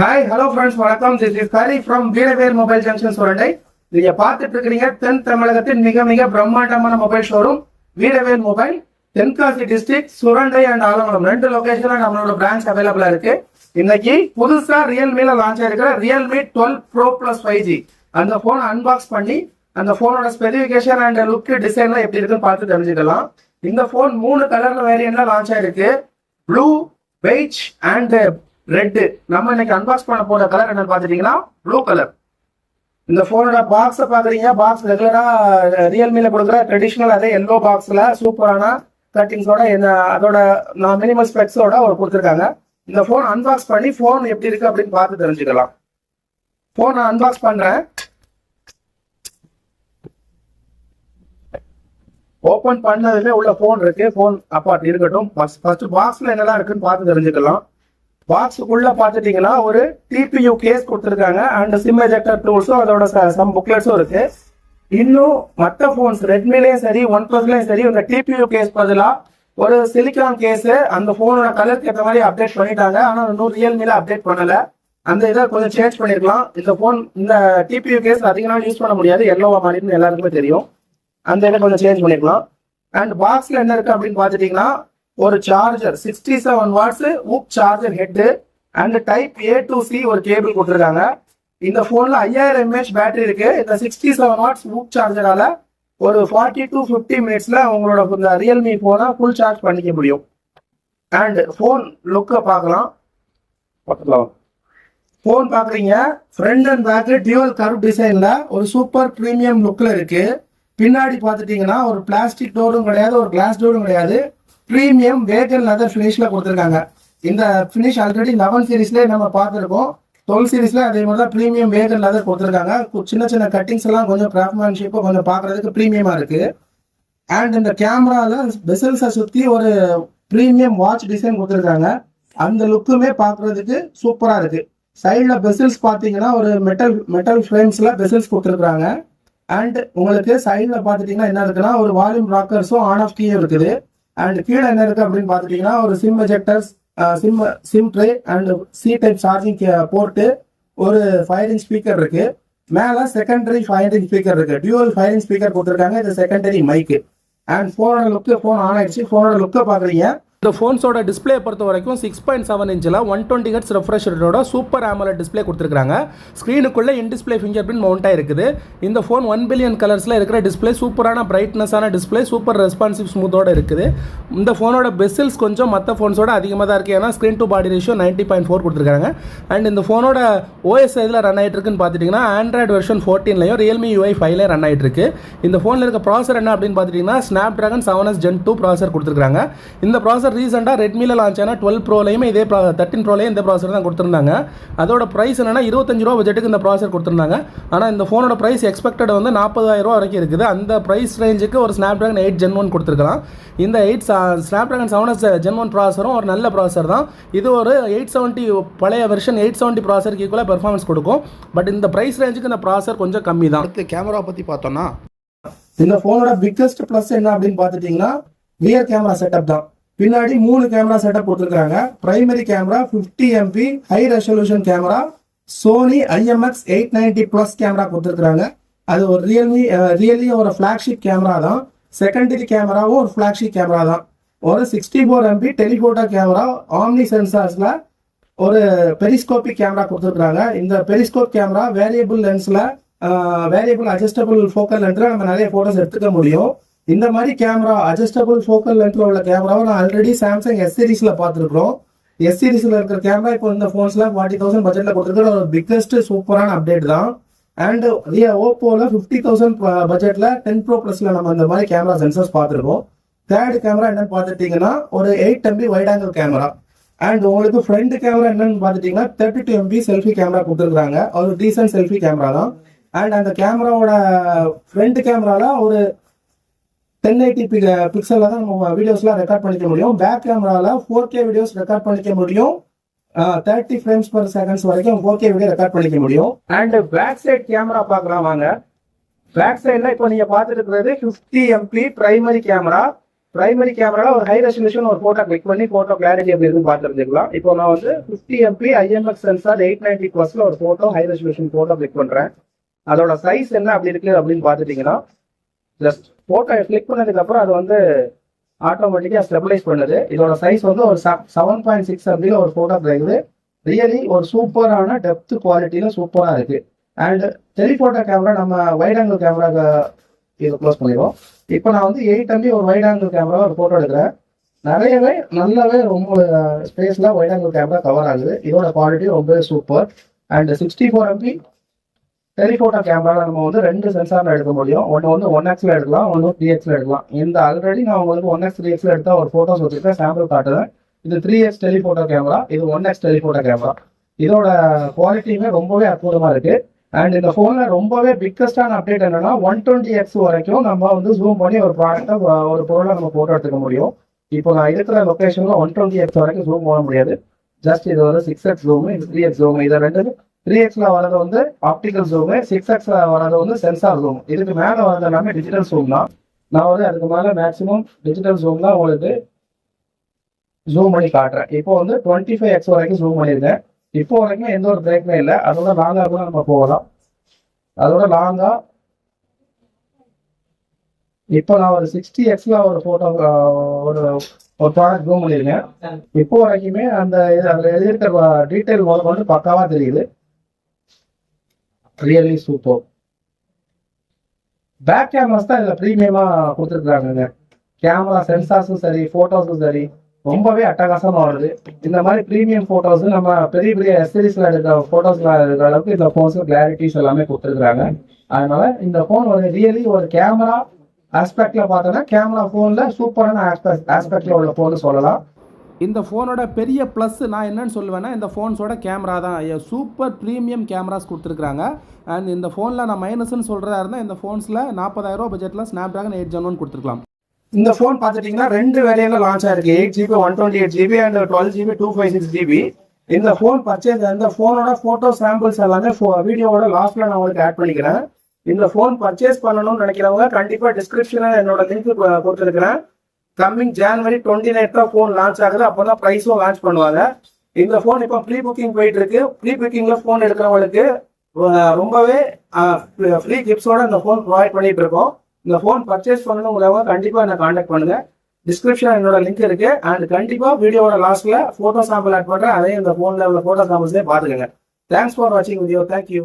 Hi hello friends வணக்கம். This is Hari from வீரவேர் mobile junction Surandai நீங்க பார்த்துட்டு இருக்கிறீங்க தென் தமிழகத்தின் மிக மிக பிரம்மாண்டமான mobile showroom வீரவேர் mobile Tenkasi district Surandai and Alangulam. ரெண்டு லொகேஷன்ல நம்மளோட பிரான்ச் அவைலபிளா இருக்கு. இன்னைக்கு புதுசா ரியல்மில launch ஆயிருக்கிற Realme twelve pro plus five G அந்த போன் அன்பாக்ஸ் பண்ணி அந்த போனோட ஸ்பெசிஃபிகேஷன் அண்ட் லுக் டிசைன்லாம் எப்படி இருக்குன்னு பார்த்து தெரிஞ்சுக்கலாம். இந்த போன் மூணு கலர்ல வேரியன்ட்ல லான்ச் ஆயிருக்கு. ப்ளூ பெய்ச் அண்ட் ரெட்டு நம்ம இன்னைக்கு அன்பாக்ஸ் பண்ண போற கலர் என்னன்னு பாத்துட்டீங்கன்னா ப்ளூ கலர் இந்த போனோட பாக்ஸை பாக்குறீங்க பாக்ஸ் ரெகுலரா ரியல்மில கொடுக்குற ட்ரெடிஷ்னல் அதே எல்லோ பாக்ஸ்ல சூப்பரான கட்டிங்ஸோட என்ன அதோட நான் மினிமம் ஸ்பெக்ஸோட ஒரு கொடுத்துருக்காங்க. இந்த போன் அன்பாக்ஸ் பண்ணி போன் எப்படி இருக்கு அப்படின்னு பார்த்து தெரிஞ்சுக்கலாம். போன் நான் அன்பாக்ஸ் பண்றேன். ஓபன் பண்ணதுமே உள்ள போன் இருக்கு. போன் அப்பா இருக்கட்டும். ஃபர்ஸ்ட் பாக்ஸ்ல என்னெல்லாம் இருக்குன்னு பார்த்து தெரிஞ்சுக்கலாம். பாக்ஸுக்குள்ள பார்த்துட்டீங்கன்னா ஒரு டிபியூ கேஸ் கொடுத்துருக்காங்க அண்ட் சிம் எஜெக்டர் டூல்ஸும் அதோட சம் புக்லெட்ஸும் இருக்கு. இன்னும் மற்ற ஃபோன்ஸ் ரெட்மிலையும் சரி ஒன் பிளஸ்லயும் சரி இந்த டிபியூ கேஸ் பதிலாக ஒரு சிலிக்கான் கேஸ் அந்த ஃபோனோட கலருக்கு ஏற்ற மாதிரி அப்டேட் பண்ணிட்டாங்க. ஆனால் இன்னும் ரியல்மில அப்டேட் பண்ணல. அந்த இதை கொஞ்சம் சேஞ்ச் பண்ணிருக்கலாம். இந்த ஃபோன் இந்த டிபியூ கேஸ் அதிக நாள் யூஸ் பண்ண முடியாது. எல்லோவா மாதிரின்னு எல்லாருக்குமே தெரியும். அந்த இதை கொஞ்சம் சேஞ்ச் பண்ணிருக்கலாம். அண்ட் பாக்ஸ்ல என்ன இருக்கு அப்படின்னு பார்த்துட்டீங்கன்னா ஒரு charger sixty seven watts ஊப் charger head and type A to C ஒரு கேபிள் கொடுத்துருக்காங்க இந்த போன்ல ஐயாயிரம் எம்ஏஹெச் பேட்டரி இருக்கு. இந்த சிக்ஸ்டி செவன் வாட்ஸ் ஊப் சார்ஜரால ஒரு ஃபார்ட்டி டு ஃபிஃப்டி மினிட்ஸ்ல உங்களோட இந்த ரியல்மி போனை ஃபுல் சார்ஜ் பண்ணிக்க முடியும். அண்ட் ஃபோன் லுக்கை பார்க்கலாம். பக்கத்தில் ஃபோன் பார்க்குறீங்க. Front and back dual curve டிசைன்ல ஒரு சூப்பர் ப்ரீமியம் லுக்ல இருக்கு. பின்னாடி பார்த்துட்டிங்கன்னா ஒரு பிளாஸ்டிக் டோரும் கிடையாது ஒரு கிளாஸ் டோரும் கிடையாது. ப்ரீமியம் வேகன் லெதர் ஃபினிஷில் கொடுத்துருக்காங்க. இந்த ஃபினிஷ் ஆல்ரெடி லெவன் சீரீஸ்லேயே நம்ம பார்த்துருக்கோம். டுவெல் சீரீஸ்ல அதே மாதிரி தான் ப்ரீமியம் வேட்டல் லெதர் கொடுத்துருக்காங்க. கு- சின்ன சின்ன கட்டிங்ஸ் எல்லாம் கொஞ்சம் கிராஃப்ட்மேன்ஷிப்பும் கொஞ்சம் பார்க்குறதுக்கு ப்ரீமியமாக இருக்குது அண்ட் இந்த கேமராவில் பெசல்ஸை சுற்றி ஒரு ப்ரீமியம் வாட்ச் டிசைன் கொடுத்துருக்காங்க. அந்த லுக்குமே பார்க்குறதுக்கு சூப்பராக இருக்குது சைடில் பெசில்ஸ் பார்த்தீங்கன்னா ஒரு மெட்டல் மெட்டல் ஃப்ரேம்ஸில் பெசில்ஸ் கொடுத்துருக்குறாங்க அண்ட் உங்களுக்கு சைடில் பார்த்துட்டிங்கன்னா என்ன இருக்குன்னா ஒரு வால்யூம் ராக்கர்ஸும் ஆன் ஆஃப் கீயும் இருக்குது. அண்ட் கீழே என்ன இருக்கு அப்படின்னு பார்த்துட்டீங்கன்னா ஒரு sim ejectors sim sim tray and C type charging port ஒரு ஃபைவ் இன்ச் ஸ்பீக்கர் இருக்கு. மேல செகண்டரி ஃபைவ் இன்ச் ஸ்பீக்கர் இருக்கு. டியூவல் ஃபைவ் இன்ச் ஸ்பீக்கர் கொடுத்துருக்காங்க. இது செகண்டரி மைக்கு அண்ட் ஃபோனோட லுக்கு ஃபோன் ஆன் ஆயிடுச்சு. ஃபோனோட லுக்கை பாக்குறீங்க இந்த ஃபோன்ஸோட டிஸ்ப்ளே பொறுத்த வரைக்கும் சிக்ஸ் பாயிண்ட் செவன் இன்ச்சில் ஒன் டுவெண்ட்டி ஹெட்ஸ் ரெஃப்ரெஷ் ரேட்டோட சூப்பர் AMOLED டிஸ்ப்ளே கொடுத்துருக்காங்க ஸ்க்ரீனுக்குள்ளே in display fingerprint mount ஆயிருக்குது. இந்த ஃபோன் ஒன் பில்லியன் கலர்ஸில் இருக்கிற டிஸ்ப்ளே சூப்பரான பிரைட்னஸான டிஸ்ப்ளே சூப்பர் ரெஸ்பான்சிவ் ஸ்மூத்தோடு இருக்குது. இந்த ஃபோனோட பெசில்ஸ் கொஞ்சம் மற்ற ஃபோன்ஸோட அதிகமாக தான் இருக்குது ஏன்னா screen to body ratio ninety point four கொடுத்துருக்காங்க. அண்ட் இந்த ஃபோனோட ஓஎஸ் இதில் ரன் ஆகிட்டு இருக்குன்னு பார்த்துட்டிங்கன்னா ஆண்ட்ராய்டு வெர்ஷன் ஃபோர்டீன்லையும் ரியல்மி யூஐ ஃபைவ்லையும் ரன் ஆகிட்டு இருக்கு இந்த ஃபோனில் இருக்க ப்ராசர் என்ன அப்படின்னு பார்த்துட்டிங்கன்னா Snapdragon seven S gen two processor கொடுத்துருக்காங்க இந்த ப்ராசர் ரீசெண்டாக ரெட்மியில் லான்ச் ஆன டுவெல் ப்ரோலையுமே இதே தேர்ட்டின் ப்ரோலையும் இந்த ப்ராசர் தான் கொடுத்துருந்தாங்க. அதோட ப்ரைஸ் என்னன்னா இருபத்தஞ்சு ரூபா பட்ஜெட்டுக்கு இந்த ப்ராசர் கொடுத்துருந்தாங்க. ஆனால் இந்த ஃபோனோட ப்ரைஸ் எக்ஸ்பெக்டட் வந்து நாற்பதாயிரம் ரூபா வரைக்கும் இருக்குது. அந்த ப்ரைஸ் ரேஞ்சுக்கு ஒரு Snapdragon eight gen one கொடுத்துருக்கலாம். இந்த eight Snapdragon seven S gen one ப்ராசரும் ஒரு நல்ல ப்ராசர் தான். இது ஒரு எயிட் செவன்ட்டி பழைய வெர்ஷன் எயிட் செவன்ட்டி ப்ராசருக்கு ஈக்குவலாக பெர்ஃபார்மன்ஸ் கொடுக்கும். பட் இந்த ப்ரைஸ் ரேஞ்சுக்கு இந்த ப்ராசர் கொஞ்சம் கம்மி தான். அடுத்து கேமரா பற்றி பார்த்தோம்னா. இந்த போனோட பிக்கஸ்ட் ப்ளஸ் என்ன அப்படின்னு பார்த்துட்டீங்கன்னா ரியர் கேமரா செட்டப் தான். பின்னாடி மூணு கேமரா செட்டப் கொடுத்துருக்காங்க primary camera 50 MP high resolution camera Sony IMX eight ninety plus camera கொடுத்துருக்காங்க அது ஒரு ரியல்மி ரியலி ஒரு ஃபிளாக்ஷிப் கேமரா தான். செகண்டரி கேமராவும் ஒரு ஃபிளாக்ஷிப் கேமரா தான். ஒரு sixty four MP telephoto camera omni சென்சார்ஸில் ஒரு பெரிஸ்கோபிக் கேமரா கொடுத்துருக்குறாங்க. இந்த பெரிஸ்கோப் கேமரா வேரியபிள் லென்ஸில் வேரியபிள் அட்ஜஸ்டபிள் ஃபோக்கல் லென்ஸில் நம்ம நிறைய ஃபோட்டோஸ் எடுத்துக்க முடியும். இந்த மாதிரி கேமரா அட்ஜஸ்டபிள் ஃபோக்கல் லென்த்ல உள்ள கேமராவை நான் ஆல்ரெடி சாம்சங் எஸ் சீரிஸ்ல பார்த்துருக்கோம் எஸ் சீரிஸ்ல இருக்கிற கேமரா இப்போ இந்த ஃபோன்ஸ்ல ஃபார்ட்டி தௌசண்ட் பட்ஜெட்ல கொடுத்துருக்கிற ஒரு பிக்கஸ்ட் சூப்பரான அப்டேட் தான். அண்ட் ஓப்போல ஃபிஃப்டி தௌசண்ட் பட்ஜெட்ல டென் ப்ரோ பிளஸ்ல நம்ம இந்த மாதிரி கேமரா சென்சர்ஸ் பார்த்துருக்கோம். தேர்ட் கேமரா என்னன்னு பார்த்துட்டீங்கன்னா ஒரு eight MP wide angle camera and உங்களுக்கு ஃப்ரண்ட் கேமரா என்னன்னு பார்த்துட்டீங்கன்னா thirty two MP selfie camera கொடுத்துருக்காங்க ஒரு டீசன்ட் செல்ஃபி கேமரா தான். அண்ட் அந்த கேமராவோட ஃப்ரண்ட் கேமரால ஒரு டென் எயிட்டி பிக்சல்ல தான் நம்ம வீடியோஸ்லாம் ரெக்கார்ட் பண்ணிக்க முடியும். பேக் கேமரால ஃபோர் கே வீடியோஸ் ரெக்கார்ட் பண்ணிக்க முடியும். தேர்ட்டி ஃப்ரேம்ஸ் பர் செகண்ட்ஸ் வரைக்கும் ஃபோர் கே வீடியோ ரெக்கார்ட் பண்ணிக்க முடியும். அண்ட் பேக் சைட் கேமரா பார்க்கலாம் வாங்க. பேக் சைடில் இப்போ நீங்கள் பார்த்துட்டு இருக்கிறது fifty MP primary camera primary கேமரால ஒரு ஹை ரெசல்யூஷன் ஒரு போட்டோ கிளிக் பண்ணி போட்டோ கிளாரிட்டி எப்படி இருக்குன்னு பார்த்து தெரிஞ்சுக்கலாம் இப்போ நான் வந்து 50 MP IMX sensor eight ninety ப்ளஸ்ல ஒரு photo high resolution photo click பண்றேன். அதோட சைஸ் என்ன அப்படி இருக்கு அப்படின்னு பார்த்துட்டீங்கன்னா ஜஸ்ட் போட்டோ கிளிக் பண்ணதுக்கு அப்புறம் அது வந்து ஆட்டோமேட்டிக்காக ஸ்டெபிளைஸ் பண்ணுது. இதோட சைஸ் வந்து ஒரு செவன் பாயிண்ட் சிக்ஸ் அப்படின்னு ஒரு போட்டோ கிடைக்குது ரியலி ஒரு சூப்பரான டெப்த் குவாலிட்டியில சூப்பராக இருக்கு. அண்ட் டெலிஃபோட்டோ கேமரா நம்ம வைட் ஆங்கிள் கேமரா இதை க்ளோஸ் பண்ணிடுவோம். இப்போ நான் வந்து எயிட் எம்பி ஒரு வைட் ஆங்கிள் கேமரா ஒரு ஃபோட்டோ எடுக்கிறேன். நிறையவே நல்லாவே ரொம்ப ஸ்பேஸ்ல வைட் ஆங்கிள் கேமரா கவர் ஆகுது. இதோட குவாலிட்டி ரொம்பவே super and sixty four MP telephoto camera நம்ம வந்து ரெண்டு சென்சார்ல எடுக்க முடியும். ஒன்று வந்து ஒன் எக்ஸ்ல எடுக்கலாம் ஒன்று த்ரீ எக்ஸ்ல எடுக்கலாம். இந்த ஆல்ரெடி நான் உங்களுக்கு ஒன் எக்ஸ் த்ரீ எக்ஸ்ல எடுத்தா ஒரு ஃபோட்டோஸ் வச்சுருக்கேன். சாம்பிள் காட்டுறேன். இது த்ரீ எக்ஸ் டெலிஃபோட்டோ கேமரா இது ஒன் எக்ஸ் டெலிஃபோட்டோ கேமரா இதோட குவாலிட்டியுமே ரொம்பவே அற்புதமாக இருக்கு. அண்ட் இந்த ஃபோனில் ரொம்பவே பிக்கஸ்டான அப்டேட் என்னன்னா ஒன் டுவெண்ட்டி எக்ஸ் வரைக்கும் நம்ம வந்து ஜூம் பண்ணி ஒரு ப்ராடக்ட்டை ஒரு பொருளை நம்ம ஃபோட்டோ எடுத்துக்க முடியும். இப்போ நான் இருக்கிற லொக்கேஷனில் ஒன் டுவெண்ட்டி எக்ஸ் வரைக்கும் ஜூம் பண்ண முடியாது. ஜஸ்ட் இது வந்து சிக்ஸ் எக்ஸ் ஜூம் இது த்ரீ எக்ஸ் ஜூம் இதை ரெண்டு த்ரீ எக்ஸ்ல வரது வந்து ஆப்டிக்கல் ஜூமு சிக்ஸ் எக்ஸ்ல வரது வந்து சென்சார் ஜூம் இதுக்கு மேலே வரது எல்லாமே டிஜிட்டல் ஜூம் தான். நான் வந்து அதுக்கு மேலே மேக்ஸிமம் டிஜிட்டல் ஜூம் தான் உங்களுக்கு ஜூம் பண்ணி காட்டுறேன். இப்போ வந்து டுவெண்ட்டி ஃபைவ் எக்ஸ் வரைக்கும் ஜூம் பண்ணியிருக்கேன். இப்போ வரைக்கும் எந்த ஒரு பிரேக்குமே இல்லை. அதோட லாங்காக கூட நம்ம போகலாம். அதோட லாங்காக இப்போ நான் ஒரு சிக்ஸ்டி எக்ஸ்ல ஒரு போட்டோ ஒரு ஒரு ப்ராடக்ட் ஜூம் பண்ணியிருக்கேன். இப்போ வரைக்குமே அந்த இது அதில் எழுதியிருக்க டீட்டெயில் முதல் வந்து பக்காவாக தெரியுது. ரியலி சூப்பர் பேக் கேமராஸ் தான் இதில் ப்ரீமியமா கொடுத்துருக்குறாங்க கேமரா சென்சார்ஸும் சரி ஃபோட்டோஸும் சரி ரொம்பவே அட்டகாசமா வருது. இந்த மாதிரி ப்ரீமியம் ஃபோட்டோஸ் நம்ம பெரிய பெரிய எஸ்டிஸ்ல எடுக்கிற ஃபோட்டோஸ்ல இருக்கிற அளவுக்கு இந்த ஃபோன்ஸ் கிளாரிட்டிஸ் எல்லாமே கொடுத்துருக்காங்க அதனால இந்த ஃபோன் ஒரு ரியலி ஒரு கேமரா ஆஸ்பெக்ட்ல பார்த்தோன்னா கேமரா ஃபோனில் சூப்பரான ஆஸ்பெக்ட்ல உள்ள ஃபோன் சொல்லலாம். இந்த ஃபோனோட பெரிய ப்ளஸ் நான் என்னென்னு சொல்லுவேன்னா இந்த ஃபோன்ஸோட கேமரா தான். சூப்பர் ப்ரீமியம் கேமராஸ் கொடுத்துருக்குறாங்க. அண்ட் இந்த ஃபோனில் நான் மைனஸ்னு சொல்கிறதா இருந்தால் இந்த ஃபோன்ஸில் நாற்பதாயிரம் பட்ஜெட்டில் Snapdragon eight gen one கொடுத்துருக்கலாம். இந்த ஃபோன் பார்த்துட்டிங்கன்னா ரெண்டு வேலையில லான்ச் ஆயிருக்கு. Eight GB one twenty eight GB and twelve GB two five six GB இந்த ஃபோன் பர்ச்சேஸ் இந்த ஃபோனோட ஃபோட்டோ சாம்பிள்ஸ் எல்லாமே வீடியோவோட லாஸ்ட்ல நான் உங்களுக்கு ஆட் பண்ணிக்கிறேன். இந்த ஃபோன் பர்ச்சேஸ் பண்ணணும்னு நினைக்கிறவங்க கண்டிப்பா டிஸ்கிரிப்ஷன்ல என்னோட லிங்க் கொடுத்துருக்கிறேன். கம்மிங் ஜான்வரி டுவெண்ட்டி நைன் தான் ஃபோன் லான்ச் ஆகுது. அப்பதான் ப்ரைஸும் லான்ச் பண்ணுவாங்க. இந்த ஃபோன் இப்போ ப்ரீ புக்கிங் போயிட்டு இருக்கு ப்ரீ புக்கிங்ல ஃபோன் எடுக்கிறவங்களுக்கு ரொம்பவே ஃப்ரீ கிஃப்ட்ஸோட இந்த ஃபோன் ப்ரொவைட் பண்ணிட்டு இருக்கோம். இந்த ஃபோன் பர்ச்சேஸ் பண்ணணுங்கிறவங்க கண்டிப்பாக என்ன காண்டாக்ட் பண்ணுங்க. டிஸ்கிரிப்ஷன் என்னோட லிங்க் இருக்கு. அண்ட் கண்டிப்பாக வீடியோவோட லாஸ்ட்ல ஃபோட்டோ சாம்பிள் ஆட் பண்ணுறேன் அதையும் இந்த ஃபோனில் உள்ள ஃபோட்டோ சாம்பிள்ஸே பாத்துக்கோங்க தேங்க்ஸ் ஃபார் வாட்சிங் வீடியோ தேங்க்யூ